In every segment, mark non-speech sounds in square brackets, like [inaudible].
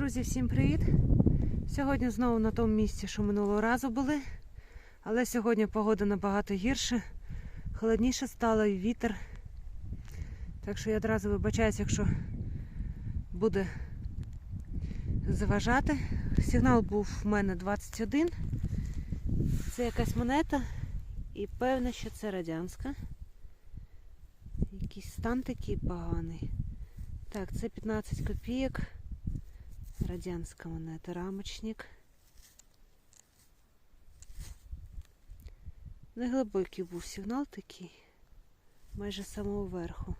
Друзі, всім привіт! Сьогодні знову на тому місці, що минулого разу були. Але сьогодні погода набагато гірше. Холодніше стало і вітер. Так що я одразу вибачаюсь, якщо буде заважати. Сигнал був в мене 21. Це якась монета. І певно, що це радянська. Якийсь стан такий поганий. Так, це 15 копійок. Радянська монета, рамочник. Неглибокий був сигнал такий. Майже з самого верху.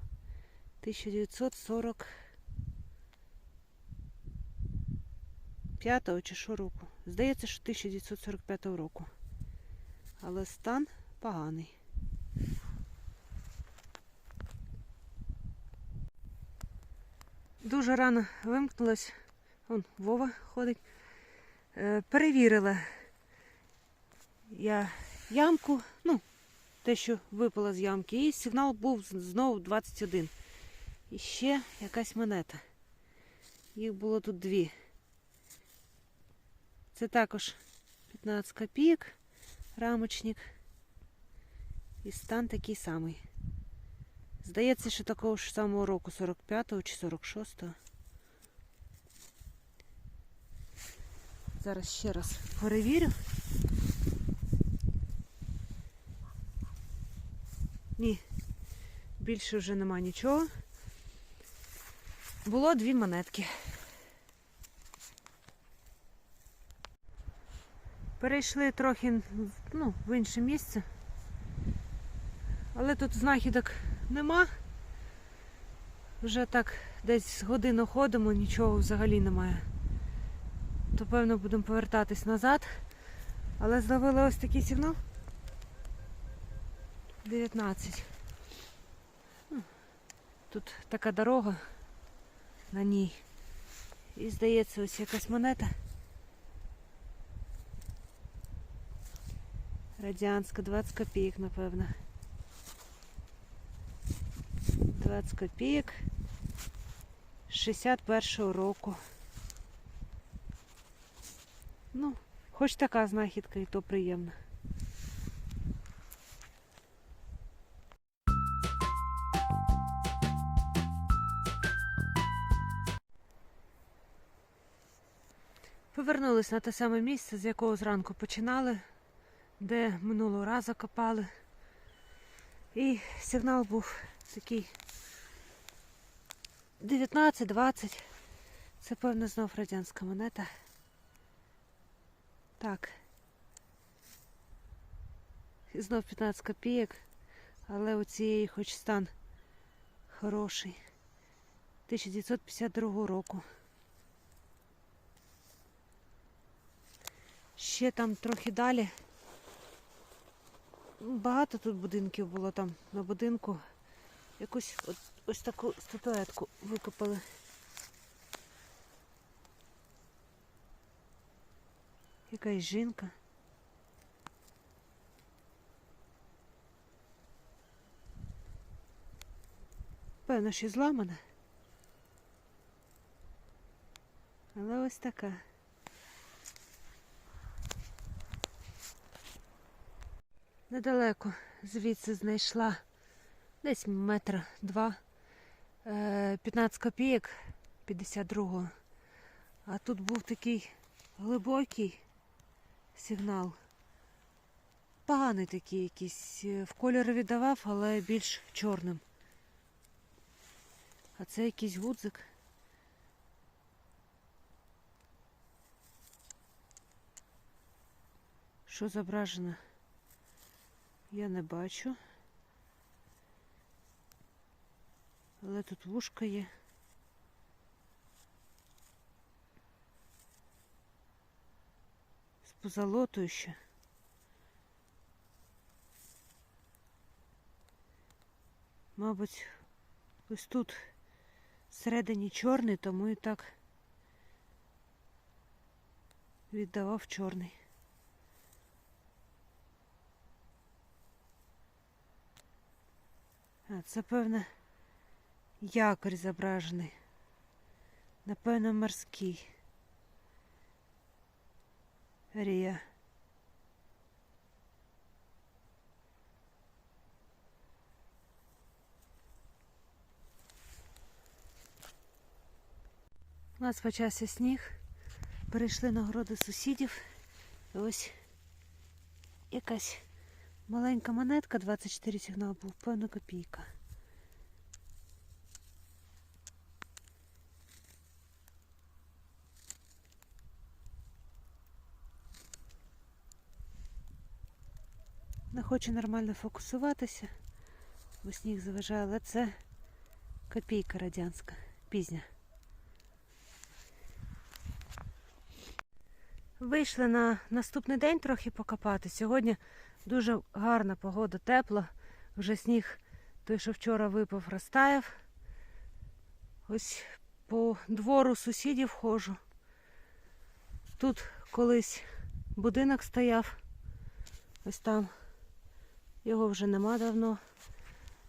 1945 чи що року? Здається, що 1945 року. Але стан поганий. Дуже рано вимкнулась. Вон Вова ходить. Е, перевірила я ямку, ну, те, що випало з ямки, і сигнал був знову 21. І ще якась монета. Їх було тут дві. Це також 15 копійок, рамочник. І стан такий самий. Здається, що такого ж самого року, 45-го чи 46-го. Зараз ще раз перевірю. Ні, більше вже нема нічого. Було дві монетки. Перейшли трохи ну, в інше місце. Але тут знахідок нема. Вже так десь годину ходимо, нічого взагалі немає. То певно будемо повертатись назад. Але зловили ось такий сигнал. 19. Ну, Тут така дорога на ній. І здається, ось якась монета. Радянська, 20 копійок, напевно. 20 копійок 61-го року. Ну, хоч така знахідка і то приємно. Повернулись на те саме місце, з якого зранку починали, де минулого разу копали. І сигнал був такий 19-20. Це, певно, знов радянська монета. Так. Знов 15 копійок, але у цієї хоч стан хороший. 1952 року. Ще там трохи далі. Багато тут будинків було там на будинку. Якусь от, ось таку статуетку викопали. Якась жінка. Певно, що зламана. Але ось така. Недалеко звідси знайшла десь метра два. Е, 15 копійок 52-го. А тут був такий глибокий сигнал. Поганий такий якийсь. е, В кольор віддавав, але більш чорним. А це якийсь гудзик. Що зображено? Я не бачу. Але тут вушка є. Позолотою ще. Мабуть, ось тут всередині чорний, тому і так віддавав чорний. А, це, певно, якорь зображений. Напевно, морський. Рія. У нас почався сніг. Перейшли на городи сусідів. І ось якась маленька монетка, 24 сигнал був, певно копійка. Не хочу нормально фокусуватися, бо сніг заважає, але це копійка радянська, пізня. Вийшли на наступний день трохи покопати. Сьогодні дуже гарна погода, тепла. Вже сніг той, що вчора випав, розтаяв. Ось по двору сусідів ходжу. Тут колись будинок стояв. Ось там. Його вже нема давно.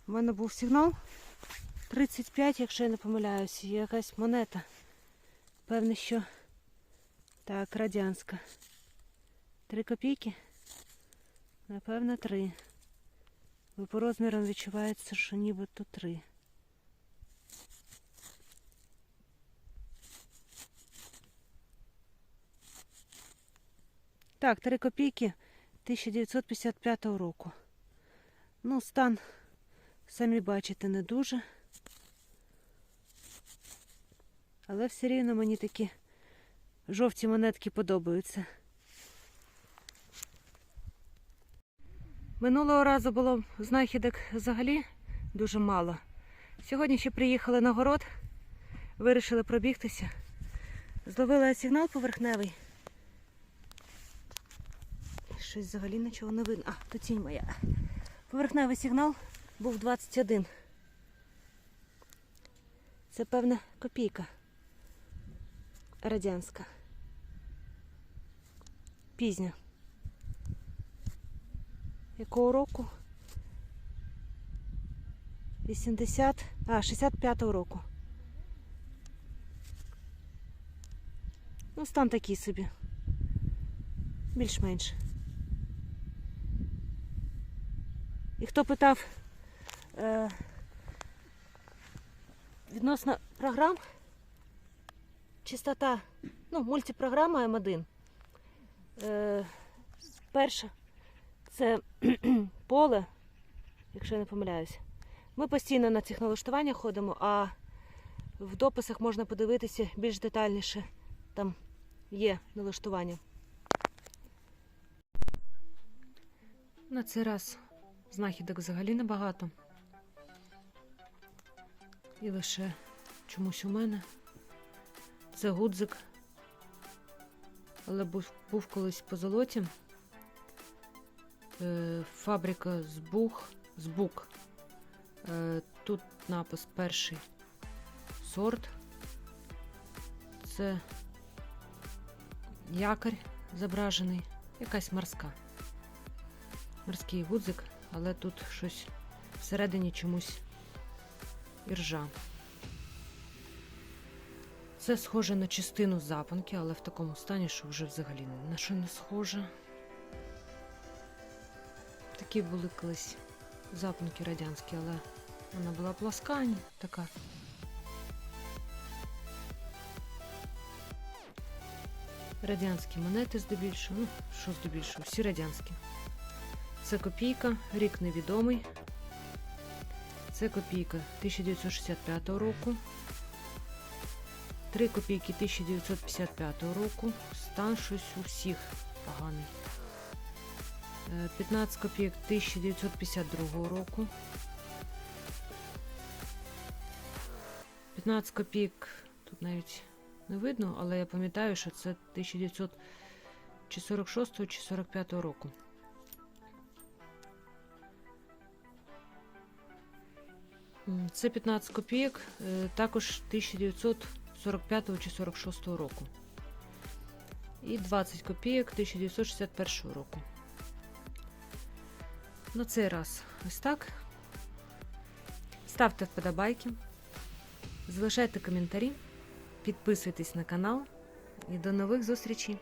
У мене був сигнал 35, якщо я не помиляюся, є якась монета. Певне, що так, радянська. Три копійки? Напевно, три. Бо по розмірам відчувається, що нібито три. Так, три копійки 1955 року. Ну, стан, самі бачите, не дуже. Але все рівно мені такі жовті монетки подобаються. Минулого разу було знахідок взагалі дуже мало. Сьогодні ще приїхали на город, вирішили пробігтися. Зловила я сигнал поверхневий. Щось взагалі нічого не видно. А, то тінь моя. Поверхневий сигнал був 21. Це певна копійка радянська. Пізня. Якого року? 80, а, 65-го року. Ну, стан такий собі. Більш-менш. І хто питав е, відносно програм, чистота, ну, мультипрограма М1. Е, перша це [clears throat] поле, якщо я не помиляюся. Ми постійно на цих налаштуваннях ходимо, а в дописах можна подивитися більш детальніше. Там є налаштування. На цей раз знахідок взагалі небагато. І лише чомусь у мене. Це гудзик. Але був, був колись по золоті. Е, фабрика Збух, Збук. Е, тут напис перший сорт. Це якорь зображений, якась морська. Морський гудзик, але тут щось всередині чомусь іржа. Це схоже на частину запанки, але в такому стані, що вже взагалі на що не схоже. Такі були колись запанки радянські, але вона була пласка, ні, така. Радянські монети здебільшого, ну, що здебільшого, всі радянські. Це копійка, рік невідомий. Це копійка 1965 року. 3 копійки 1955 року. Стан щось у всіх поганий. Е, 15 копійок 1952 року. 15 копійок тут навіть не видно, але я пам'ятаю, що це 1946 чи 45 року. Це 15 копійок, е, також 1945 чи 46 року. І 20 копійок 1961 року. На цей раз ось так. Ставте вподобайки, залишайте коментарі, підписуйтесь на канал і до нових зустрічей!